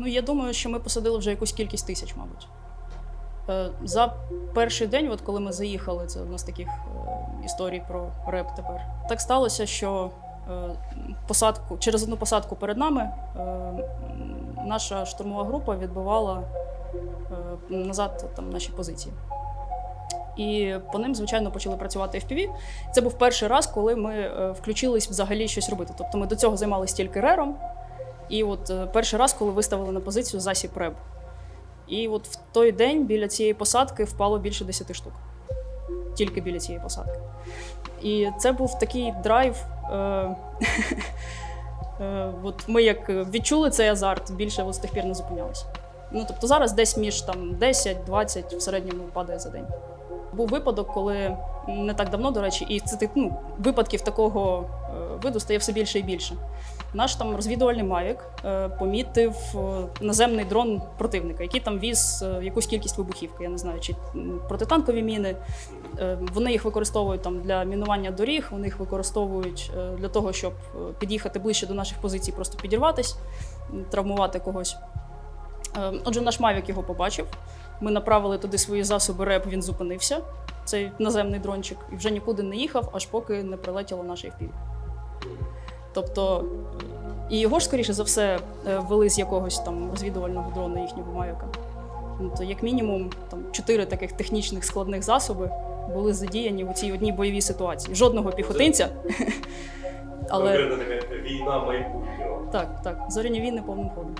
Ну, я думаю, що ми посадили вже якусь кількість тисяч, мабуть. Е, За перший день, от коли ми заїхали, це одна з таких е, історій про реп тепер. Так сталося, що е, посадку, через одну посадку перед нами наша штурмова група відбивала назад там, наші позиції. І по ним, звичайно, почали працювати FPV. Це був перший раз, коли ми включились взагалі щось робити. Тобто ми до цього займалися тільки рером. І от е, перший раз, коли виставили на позицію засіб РЕБ. І от в той день біля цієї посадки впало більше 10 штук. Тільки біля цієї посадки. І це був такий драйв. Е- е, от ми як відчули цей азарт, більше з тих пір не зупинялися. Ну, тобто зараз десь між там, 10-20 в середньому падає за день. Був випадок, коли не так давно, до речі, і це ну, випадків такого виду стає все більше і більше. Наш там розвідувальний Мавік е, помітив е, наземний дрон противника, який там віз е, якусь кількість вибухівки. Я не знаю, чи протитанкові міни. Вони їх використовують там для мінування доріг, вони їх використовують для того, щоб під'їхати ближче до наших позицій, просто підірватись, травмувати когось. Отже, наш Мавік його побачив. Ми направили туди свої засоби РЕП, він зупинився, цей наземний дрончик, і вже нікуди не їхав, аж поки не прилетіло наше FPV. Тобто, і його ж, скоріше за все, е, ввели з якогось там розвідувального дрона їхнього маяка. Тобто, як мінімум там чотири таких технічних складних засоби були задіяні у цій одній бойовій ситуації. Жодного піхотинця. Але війна майбутнього. так, так, зоряні війни повним ходом.